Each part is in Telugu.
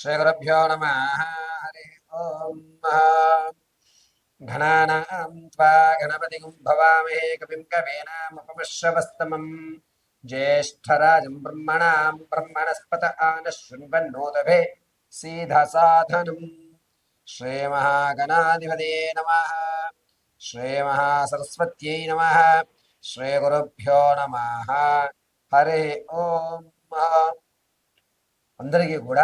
श्रीगुरुभ्यो नमः हरि ओम् घनानां त्वा गणपतिं भवामहे कविं कवीनामुपमश्रवस्तमम् ज्येष्ठराजं ब्रह्मणां ब्रह्मणस्पत आनः शृण्वन्नोदभे सीधसाधनम् श्रीमहागणाधिपते नमः श्रीमहासरस्वत्यै नमः श्रीगुरुभ्यो नमः హరి ఓం అందరికీ కూడా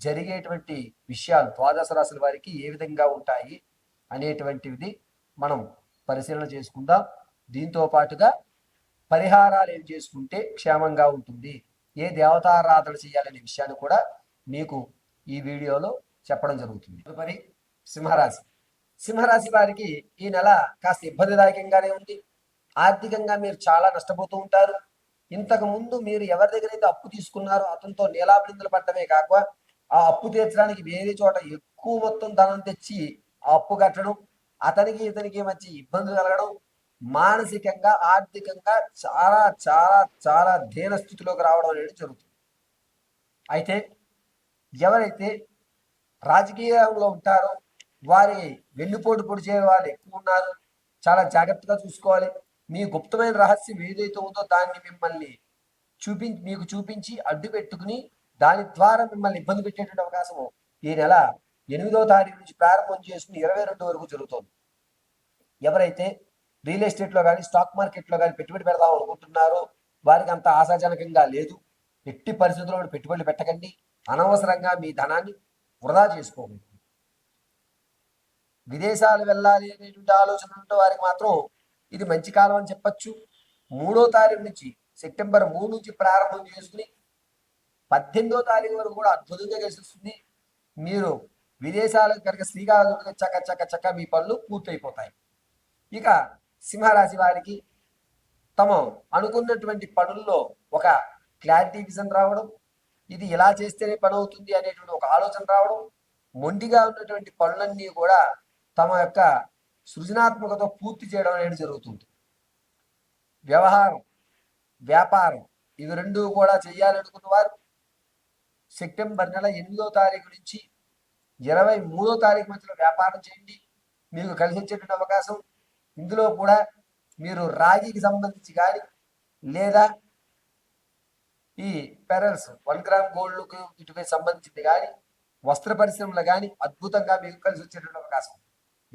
జరిగేటువంటి విషయాలు ద్వాదశ రాశుల వారికి ఏ విధంగా ఉంటాయి అనేటువంటిది మనం పరిశీలన చేసుకుందాం. దీంతో పాటుగా పరిహారాలు ఏం చేసుకుంటే క్షేమంగా ఉంటుంది? ఏ దేవతారాధన చేయాలనే విషయాన్ని కూడా మీకు ఈ వీడియోలో చెప్పడం జరుగుతుంది. తదుపరి సింహరాశి. సింహరాశి వారికి ఈ నెల కాస్త ఇబ్బందిదాయకంగానే ఉంది. ఆర్థికంగా మీరు చాలా నష్టపోతూ ఉంటారు. ఇంతకు ముందు మీరు ఎవరి దగ్గర అయితే అప్పు తీసుకున్నారో అతనితో నీలాబిందులు పడ్డమే కాక ఆ అప్పు తీర్చడానికి వేరే చోట ఎక్కువ మొత్తం ధనం తెచ్చి ఆ అప్పు కట్టడం అతనికి ఇతనికి మంచి ఇబ్బందులు కలగడం మానసికంగా ఆర్థికంగా చాలా చాలా చాలా దీన స్థితిలోకి రావడం అనేది జరుగుతుంది. అయితే ఎవరైతే రాజకీయంలో ఉంటారో వారి వెన్నుపోటు పొడిచే వాళ్ళు ఎక్కువ ఉన్నారు. చాలా జాగ్రత్తగా చూసుకోవాలి. మీ గుప్తమైన రహస్యం ఏదైతే ఉందో దాన్ని మిమ్మల్ని చూపించి మీకు చూపించి అడ్డు పెట్టుకుని దాని ద్వారా మిమ్మల్ని ఇబ్బంది పెట్టేటువంటి అవకాశం ఈ నెల ఎనిమిదో తారీఖు నుంచి ప్రారంభం చేసుకుని ఇరవై రెండు వరకు జరుగుతుంది. ఎవరైతే రియల్ ఎస్టేట్లో కానీ స్టాక్ మార్కెట్లో కానీ పెట్టుబడి పెడదాం అనుకుంటున్నారో వారికి అంత ఆశాజనకంగా లేదు. ఎట్టి పరిస్థితుల్లో పెట్టుబడులు పెట్టకండి. అనవసరంగా మీ ధనాన్ని వృధా చేసుకోకండి. విదేశాలు వెళ్ళాలి అనేటువంటి ఆలోచన ఉంటే వారికి మాత్రం ఇది మంచి కాలం అని చెప్పచ్చు. మూడో తారీఖు నుంచి సెప్టెంబర్ మూడు నుంచి ప్రారంభం చేసుకుని పద్దెనిమిదో తారీఖు వరకు కూడా అద్భుతంగా కలిసి మీరు విదేశాలకు కనుక శ్రీకాకుళం చక్క చక్క చక్క మీ పనులు పూర్తయిపోతాయి. ఇక సింహరాశి వారికి తమ అనుకున్నటువంటి పనుల్లో ఒక క్లారిటీ విజన్ రావడం ఇది ఎలా చేస్తేనే పని అవుతుంది అనేటువంటి ఒక ఆలోచన రావడం మొండిగా ఉన్నటువంటి పనులన్నీ కూడా తమ యొక్క సృజనాత్మకత పూర్తి చేయడం అనేది జరుగుతుంది. వ్యవహారం వ్యాపారం ఇవి రెండు కూడా చేయాలనుకున్న వారు సెప్టెంబర్ నెల ఎనిమిదో తారీఖు నుంచి ఇరవై మూడో తారీఖు మధ్యలో వ్యాపారం చేయండి. మీకు కలిసి వచ్చేటువంటి అవకాశం. ఇందులో కూడా మీరు రాగికి సంబంధించి కానీ లేదా ఈ పెరల్స్ వన్ గ్రామ్ గోల్డ్కు ఇటుపై సంబంధించింది కానీ వస్త్ర పరిశ్రమలు కానీ అద్భుతంగా మీకు కలిసి వచ్చేటువంటి అవకాశం.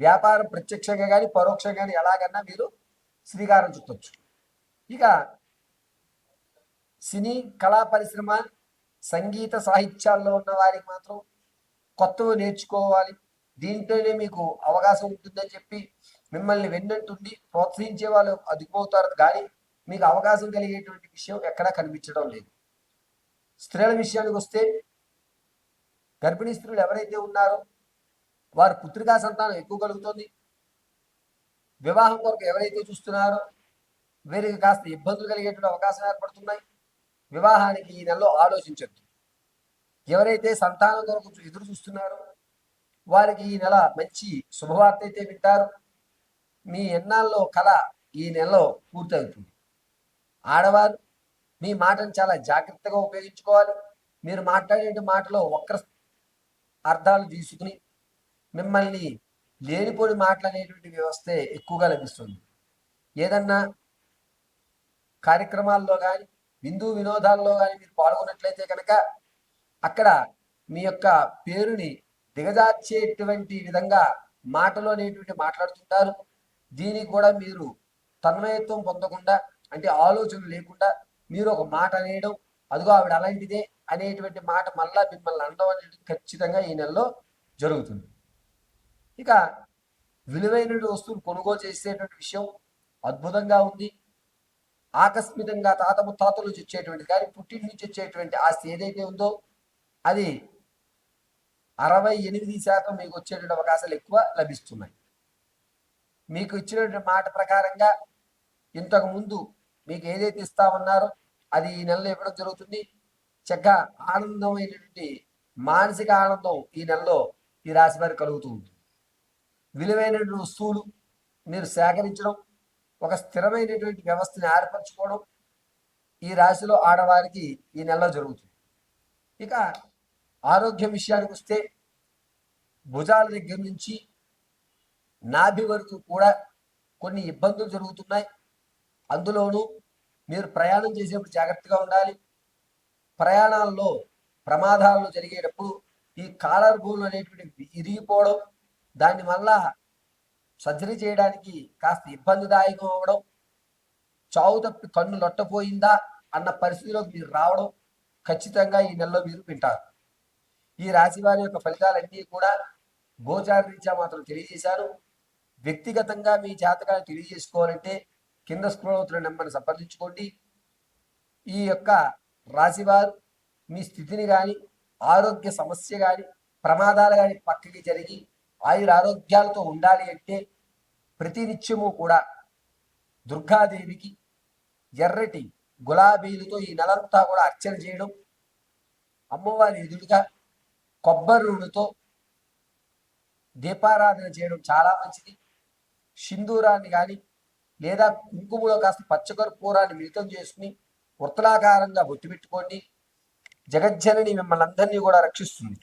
వ్యాపారం ప్రత్యక్షంగా కానీ పరోక్షంగా కానీ ఎలాగన్నా మీరు శ్రీకారం చుట్టొచ్చు. ఇక సినీ కళా పరిశ్రమ సంగీత సాహిత్యాల్లో ఉన్న వారికి మాత్రం కొత్తవి నేర్చుకోవాలి. దీంట్లోనే మీకు అవకాశం ఉంటుందని చెప్పి మిమ్మల్ని వెన్నంటుండి ప్రోత్సహించే వాళ్ళు అదుపువుతారు కానీ మీకు అవకాశం కలిగేటువంటి విషయం ఎక్కడా కనిపించడం లేదు. స్త్రీల విషయానికి వస్తే గర్భిణీ స్త్రీలు ఎవరైతే ఉన్నారో వారు పుత్రికా సంతానం ఎక్కువ కలుగుతుంది. వివాహం కొరకు ఎవరైతే చూస్తున్నారో వీరికి కాస్త ఇబ్బందులు కలిగేటువంటి అవకాశం ఏర్పడుతున్నాయి. వివాహానికి ఈ నెలలో ఆలోచించద్దు. ఎవరైతే సంతానం కొరకు ఎదురు చూస్తున్నారో వారికి ఈ నెల మంచి శుభవార్త అయితే వింటారు. మీ ఎన్నాల్లో కళ ఈ నెలలో పూర్తవుతుంది. ఆడవారు మీ మాటను చాలా జాగ్రత్తగా ఉపయోగించుకోవాలి. మీరు మాట్లాడే మాటలో వక్ర అర్థాలు తీసుకుని మిమ్మల్ని లేనిపోని మాట్లాడేటువంటి వ్యవస్థే ఎక్కువగా లభిస్తుంది. ఏదన్నా కార్యక్రమాల్లో కానీ విందు వినోదాల్లో కానీ మీరు పాల్గొన్నట్లయితే కనుక అక్కడ మీ యొక్క పేరుని దిగజార్చేటువంటి విధంగా మాటలు అనేటువంటి మాట్లాడుతుంటారు. దీనికి కూడా మీరు తన్మయత్వం పొందకుండా అంటే ఆలోచన లేకుండా మీరు ఒక మాట అనేయడం అదిగో ఆవిడ అలాంటిదే అనేటువంటి మాట మళ్ళా మిమ్మల్ని అనడం అనేది ఖచ్చితంగా ఈ నెలలో జరుగుతుంది. ఇక విలువైన వస్తువులు కొనుగోలు చేసేటువంటి విషయం అద్భుతంగా ఉంది. ఆకస్మికంగా తాత ముత్తాతల నుంచి వచ్చేటువంటి కానీ పుట్టింటి నుంచి వచ్చేటువంటి ఆస్తి ఏదైతే ఉందో అది అరవై ఎనిమిది శాతం మీకు వచ్చేటువంటి అవకాశాలు ఎక్కువ లభిస్తున్నాయి. మీకు ఇచ్చినటువంటి మాట ప్రకారంగా ఇంతకు ముందు మీకు ఏదైతే ఇస్తామన్నారో అది ఈ నెలలో ఇవ్వడం జరుగుతుంది. చక్కగా ఆనందమైనటువంటి మానసిక ఆనందం ఈ నెలలో ఈ రాశి వారికి కలుగుతూ ఉంటుంది. విలువైనటువంటి వస్తువులు మీరు సేకరించడం ఒక స్థిరమైనటువంటి వ్యవస్థని ఏర్పరచుకోవడం ఈ రాశిలో ఆడవారికి ఈ నెలలో జరుగుతుంది. ఇక ఆరోగ్యం విషయానికి వస్తే భుజాల దగ్గర నుంచి నాభి వరకు కూడా కొన్ని ఇబ్బందులు జరుగుతున్నాయి. అందులోనూ మీరు ప్రయాణం చేసేప్పుడు జాగ్రత్తగా ఉండాలి. ప్రయాణాల్లో ప్రమాదాలు జరిగేటప్పుడు ఈ కాలర్ బోన్ అనేటువంటి ఇరిగిపోవడం దాని వల్ల సర్జరీ చేయడానికి కాస్త ఇబ్బందిదాయకం అవ్వడం చావు తప్పి కన్ను లొట్టపోయిందా అన్న పరిస్థితిలోకి మీరు రావడం ఖచ్చితంగా ఈ నెలలో మీరు వింటారు. ఈ రాశి వారి యొక్క ఫలితాలన్నీ కూడా గోచార రీత్యా మాత్రం తెలియజేశారు వ్యక్తిగతంగా మీ జాతకాన్ని తెలియజేసుకోవాలంటే కింద స్క్రోల్ అవుతున్న నెంబర్ని సంప్రదించుకోండి. ఈ యొక్క రాశివారు మీ స్థితిని కానీ ఆరోగ్య సమస్య కానీ ప్రమాదాలు కానీ పక్కకి జరిగి ఆయుర ఆరోగ్యాలతో ఉండాలి అంటే ప్రతినిత్యము కూడా దుర్గాదేవికి ఎర్రటి గులాబీలతో ఈ నెలంతా కూడా అర్చన చేయడం అమ్మవారి ఎదురుగా కొబ్బరి నూనెతో దీపారాధన చేయడం చాలా మంచిది. సింధూరాన్ని కానీ లేదా కుంకుమలో కాస్త పచ్చకర్పూరాన్ని మిళితం చేసుకుని వృత్తలాకారంగా బొట్టు పెట్టుకోండి. జగజ్జనని మిమ్మల్ని అందరినీ కూడా రక్షిస్తుంది.